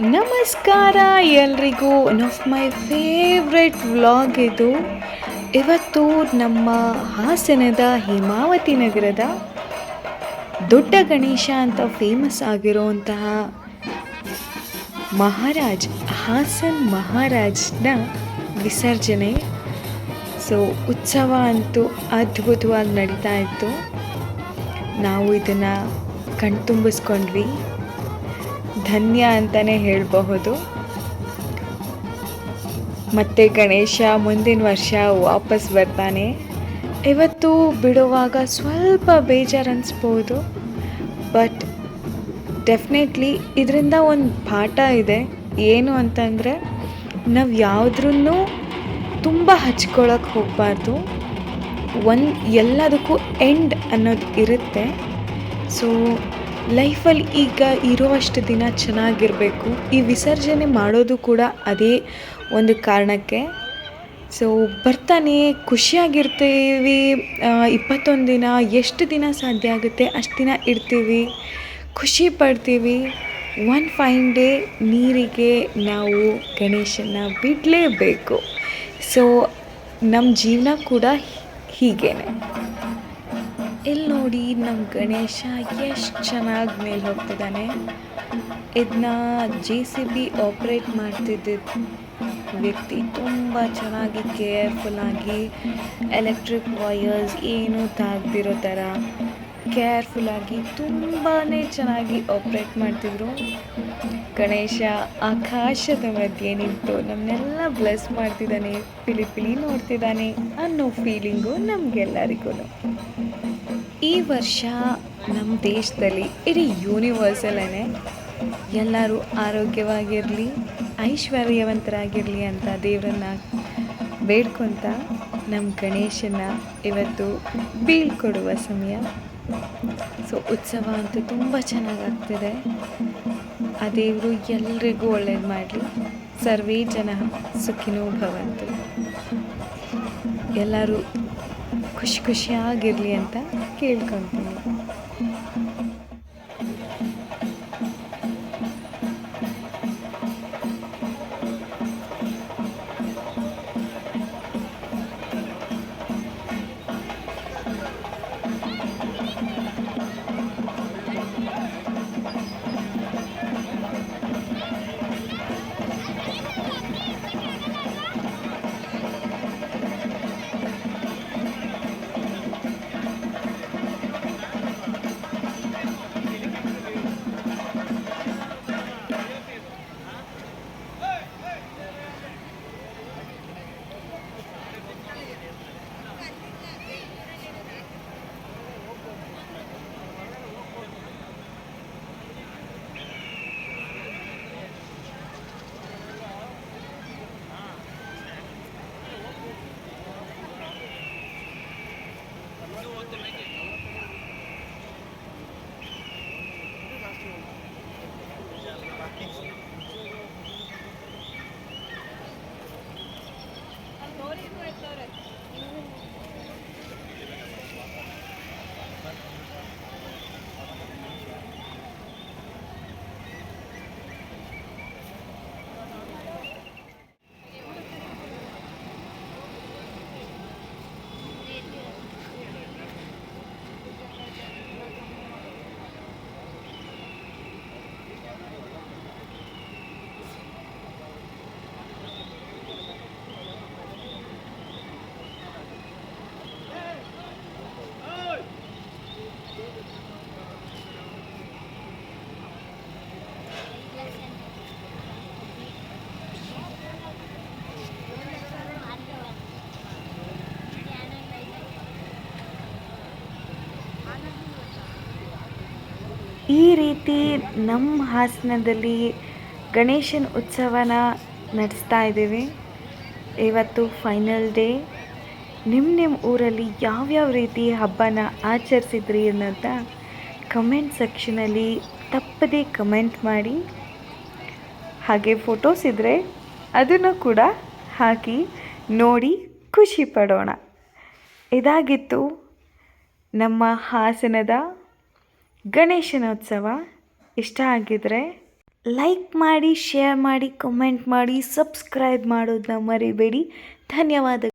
ನಮಸ್ಕಾರ ಎಲ್ರಿಗೂ. One of my favourite vlog ಇದು. ಇವತ್ತು ನಮ್ಮ ಹಾಸನದ ಹೇಮಾವತಿ ನಗರದ ದೊಡ್ಡ ಗಣೇಶ ಅಂತ ಫೇಮಸ್ ಆಗಿರುವಂತಹ ಮಹಾರಾಜ್, ಹಾಸನ್ ಮಹಾರಾಜ್ನ ವಿಸರ್ಜನೆ. ಸೊ ಉತ್ಸವ ಅಂತೂ ಅದ್ಭುತವಾಗಿ ನಡೀತಾ ಇತ್ತು. ನಾವು ಇದನ್ನು ಕಣ್ತುಂಬಿಸ್ಕೊಂಡ್ವಿ ಧನ್ಯ ಅಂತಲೇ ಹೇಳಬಹುದು. ಮತ್ತೆ ಗಣೇಶ ಮುಂದಿನ ವರ್ಷ ವಾಪಸ್ ಬರ್ತಾನೆ. ಇವತ್ತು ಬಿಡುವಾಗ ಸ್ವಲ್ಪ ಬೇಜಾರು ಅನಿಸ್ಬೋದು ಬಟ್ ಡೆಫಿನೆಟ್ಲಿ ಇದರಿಂದ ಒಂದು ಪಾಠ ಇದೆ. ಏನು ಅಂತಂದರೆ, ನಾವು ಯಾವುದ್ರೂ ತುಂಬ ಹಚ್ಕೊಳಕ್ಕೆ ಹೋಗಬಾರ್ದು. ಒಂದು ಎಲ್ಲದಕ್ಕೂ ಎಂಡ್ ಅನ್ನೋದು ಇರುತ್ತೆ. ಸೊ ಲೈಫಲ್ಲಿ ಈಗ ಇರುವಷ್ಟು ದಿನ ಚೆನ್ನಾಗಿರಬೇಕು. ಈ ವಿಸರ್ಜನೆ ಮಾಡೋದು ಕೂಡ ಅದೇ ಒಂದು ಕಾರಣಕ್ಕೆ. ಸೊ ಬರ್ತಾನೆ, ಖುಷಿಯಾಗಿರ್ತೀವಿ. ಇಪ್ಪತ್ತೊಂದು ದಿನ, ಎಷ್ಟು ದಿನ ಸಾಧ್ಯ ಆಗುತ್ತೆ, ಅಷ್ಟು ದಿನ ಇರ್ತೀವಿ ಖುಷಿ ಪಡ್ತೀವಿ. ಒನ್ ಫೈನ್ ಡೇ ನೀರಿಗೆ ನಾವು ಗಣೇಶನ ಬಿಡಲೇಬೇಕು. ಸೊ ನಮ್ಮ ಜೀವನ ಕೂಡ ಹೀಗೇನೆ. ಇಲ್ಲಿ ನೋಡಿ ನಮ್ಮ ಗಣೇಶ ಎಷ್ಟು ಚೆನ್ನಾಗಿ ಮೇಲೆ ಹೋಗ್ತಿದ್ದಾನೆ. ಇದನ್ನ ಜೆ ಸಿ ಬಿ ಆಪ್ರೇಟ್ ಮಾಡ್ತಿದ್ದ ವ್ಯಕ್ತಿ ತುಂಬ ಚೆನ್ನಾಗಿ ಕೇರ್ಫುಲ್ಲಾಗಿ ಎಲೆಕ್ಟ್ರಿಕ್ ವಯರ್ಸ್ ಏನೂ ತಾಗ್ದಿರೋ ಥರ ಕೇರ್ಫುಲ್ಲಾಗಿ ತುಂಬಾ ಚೆನ್ನಾಗಿ ಆಪ್ರೇಟ್ ಮಾಡ್ತಿದ್ರು. ಗಣೇಶ ಆಕಾಶದ ಮಧ್ಯೆ ನಿಂತು ನಮ್ಮನ್ನೆಲ್ಲ ಬ್ಲೆಸ್ ಮಾಡ್ತಿದ್ದಾನೆ ಪಿಲಿ ಪಿಲಿ ನೋಡ್ತಿದ್ದಾನೆ ಅನ್ನೋ ಫೀಲಿಂಗು ನಮಗೆಲ್ಲರಿಗೂ ಈ ವರ್ಷ ನಮ್ಮ ದೇಶದಲ್ಲಿ ಇಡೀ ಯೂನಿವರ್ಸಲ್ಲೇ ಎಲ್ಲರೂ ಆರೋಗ್ಯವಾಗಿರಲಿ, ಐಶ್ವರ್ಯವಂತರಾಗಿರಲಿ ಅಂತ ದೇವರನ್ನ ಬೇಡ್ಕೊತ ನಮ್ಮ ಗಣೇಶನ ಇವತ್ತು ಬೀಳ್ಕೊಡುವ ಸಮಯ. ಸೊ ಉತ್ಸವ ಅಂತೂ ತುಂಬ ಚೆನ್ನಾಗಾಗ್ತಿದೆ. ಆ ದೇವರು ಎಲ್ರಿಗೂ ಒಳ್ಳೇದು ಮಾಡಲಿ. ಸರ್ವೇ ಜನ ಸುಖಿನೋ ಭವಂತು. ಎಲ್ಲರೂ ಖುಷಿ ಖುಷಿಯಾಗಿರಲಿ ಅಂತ ಕೇಳ್ಕೊತೀನಿ. Agora ele é floresta. ಈ ರೀತಿ ನಮ್ಮ ಹಾಸನದಲ್ಲಿ ಗಣೇಶನ ಉತ್ಸವನ ನಡೆಸ್ತಾ ಇದ್ದೀವಿ. ಇವತ್ತು ಫೈನಲ್ ಡೇ ನಿಮ್ಮ ನಿಮ್ಮ ಊರಲ್ಲಿ ಯಾವ್ಯಾವ ರೀತಿ ಹಬ್ಬನ ಆಚರಿಸಿದ್ರಿ ಅನ್ನೋದ ಕಮೆಂಟ್ ಸೆಕ್ಷನಲ್ಲಿ ತಪ್ಪದೇ ಕಮೆಂಟ್ ಮಾಡಿ. ಹಾಗೆ ಫೋಟೋಸ್ ಇದ್ದರೆ ಅದನ್ನು ಕೂಡ ಹಾಕಿ ನೋಡಿ ಖುಷಿ ಪಡೋಣ. ಇದಾಗಿತ್ತು ನಮ್ಮ ಹಾಸನದ ಗಣೇಶನೋತ್ಸವ ಇಷ್ಟ ಆಗಿದ್ರೆ ಲೈಕ್ ಮಾಡಿ ಶೇರ್ ಮಾಡಿ ಕಮೆಂಟ್ ಮಾಡಿ ಸಬ್ಸ್ಕ್ರೈಬ್ ಮಾಡೋದನ್ನ ಮರಿಬೇಡಿ. ಧನ್ಯವಾದ.